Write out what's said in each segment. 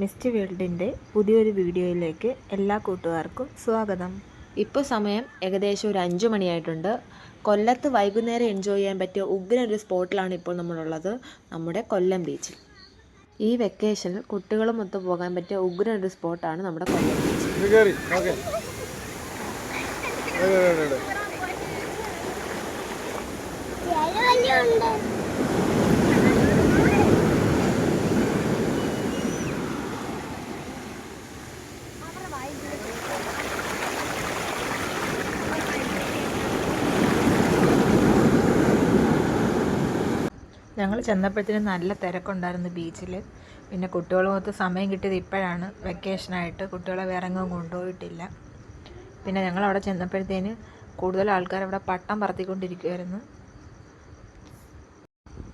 Mist വേൾഡിന്റെ പുതിയൊരു വീഡിയോയിലേക്ക് എല്ലാ കൂട്ടുകാർക്കും സ്വാഗതം. ഇപ്പോൾ സമയം ഏകദേശം ഒരു അഞ്ച് മണിയായിട്ടുണ്ട്. കൊല്ലത്ത് വൈകുന്നേരം എൻജോയ് ചെയ്യാൻ പറ്റിയ ഉഗ്രൻ ഒരു സ്പോട്ടിലാണ് ഇപ്പോൾ നമ്മളുള്ളത്. നമ്മുടെ കൊല്ലം ബീച്ചിൽ ഈ വെക്കേഷനിൽ കുട്ടികളുമൊത്ത് പോകാൻ പറ്റിയ ഉഗ്രൻ ഒരു സ്പോട്ടാണ് നമ്മുടെ കൊല്ലം ബീച്ച് ഇത് ഞങ്ങൾ ചെന്നപ്പോഴത്തേനും നല്ല തിരക്കുണ്ടായിരുന്നു ബീച്ചിൽ പിന്നെ കുട്ടികളുമൊത്ത് സമയം കിട്ടിയത് ഇപ്പോഴാണ്. വെക്കേഷനായിട്ട് കുട്ടികളെ വേറെ എങ്ങും കൊണ്ടുപോയിട്ടില്ല. പിന്നെ ഞങ്ങൾ അവിടെ ചെന്നപ്പോഴത്തേന് കൂടുതൽ ആൾക്കാർ അവിടെ പട്ടം പറത്തിക്കൊണ്ടിരിക്കുമായിരുന്നു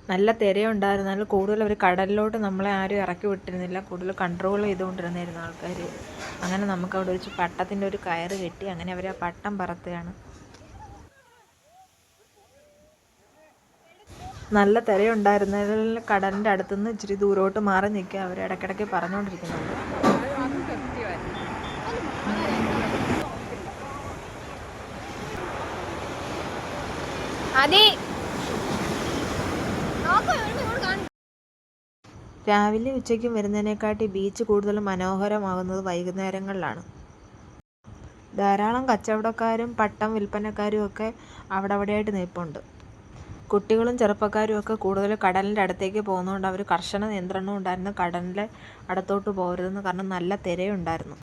നല്ല തിരയുണ്ടായിരുന്നാലും കൂടുതൽ അവർ കടലിലോട്ട് നമ്മളെ ആരും ഇറക്കി വിട്ടിരുന്നില്ല. കൂടുതൽ കൺട്രോൾ ചെയ്തുകൊണ്ടിരുന്നായിരുന്നു ആൾക്കാർ അങ്ങനെ നമുക്ക് അവിടെ വെച്ച് പട്ടത്തിന്റെ ഒരു കയറ് കെട്ടി അങ്ങനെ അവർ ആ പട്ടം പറത്തുകയാണ്. നല്ല തിരയുണ്ടായിരുന്നതിൽ കടലിന്റെ അടുത്തുനിന്ന് ഇച്ചിരി ദൂരോട്ട് മാറി നിൽക്കുക അവർ ഇടയ്ക്കിടയ്ക്ക് പറഞ്ഞുകൊണ്ടിരിക്കുന്നുണ്ട്. അതെ രാവിലെ ഉച്ചയ്ക്കും വരുന്നതിനെക്കാട്ടി ബീച്ച് കൂടുതൽ മനോഹരമാകുന്നത് വൈകുന്നേരങ്ങളിലാണ്. ധാരാളം കച്ചവടക്കാരും പട്ടം വിൽപ്പനക്കാരും ഒക്കെ അവിടെ അവിടെയായിട്ട് നിൽപ്പുണ്ട്. കുട്ടികളും ചെറുപ്പക്കാരും ഒക്കെ കൂടുതൽ കടലിന്റെ അടുത്തേക്ക് പോകുന്നതുകൊണ്ട് അവർ കർശന നിയന്ത്രണം ഉണ്ടായിരുന്നു. കടലിന്റെ അടുത്തോട്ട് പോകരുതെന്ന് കാരണം നല്ല തിരയുണ്ടായിരുന്നു.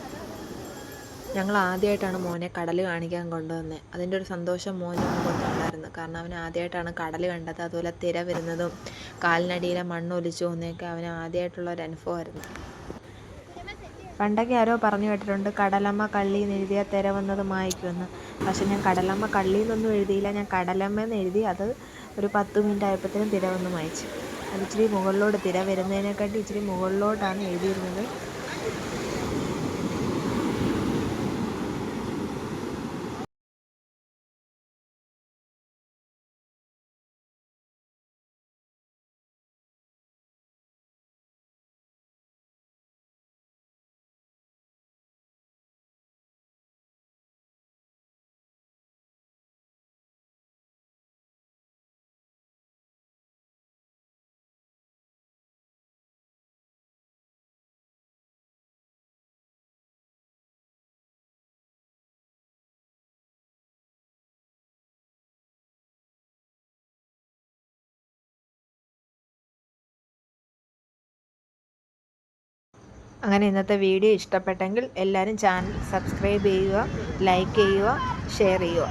ഞങ്ങൾ ആദ്യമായിട്ടാണ് മോനെ കടൽ കാണിക്കാൻ കൊണ്ടുവന്നത് അതിന്റെ ഒരു സന്തോഷം മോനെ കൊണ്ടുണ്ടായിരുന്നു കാരണം അവൻ ആദ്യമായിട്ടാണ് കടൽ കണ്ടത്. അതുപോലെ തിര വരുന്നതും കാലിനടിയിലെ മണ്ണ് ഒലിച്ചു പോകുന്നതൊക്കെ അവന് ആദ്യമായിട്ടുള്ള ഒരു അനുഭവമായിരുന്നു പണ്ടൊക്കെ ആരോ പറഞ്ഞു കേട്ടിട്ടുണ്ട് കടലമ്മ കള്ളി നെഴുതിയ തിര വന്നത് മായ്ക്കുമെന്ന് പക്ഷെ ഞാൻ കടലമ്മ കള്ളി എന്നൊന്നും എഴുതിയില്ല. ഞാൻ കടലമ്മ എന്ന് എഴുതി അത് ഒരു പത്ത് മിനിറ്റ് ആയപ്പോഴത്തേനും തിര വന്ന് മായ്ച്ചു. അത് ഇച്ചിരി മുകളിലോട്ട് തിര വരുന്നതിനെക്കാട്ടി ഇച്ചിരി മുകളിലോട്ടാണ് എഴുതിയിരുന്നത്. അങ്ങനെ ഇന്നത്തെ വീഡിയോ ഇഷ്ടപ്പെട്ടെങ്കിൽ എല്ലാവരും ചാനൽ സബ്സ്ക്രൈബ് ചെയ്യുക ലൈക്ക് ചെയ്യുക ഷെയർ ചെയ്യുക.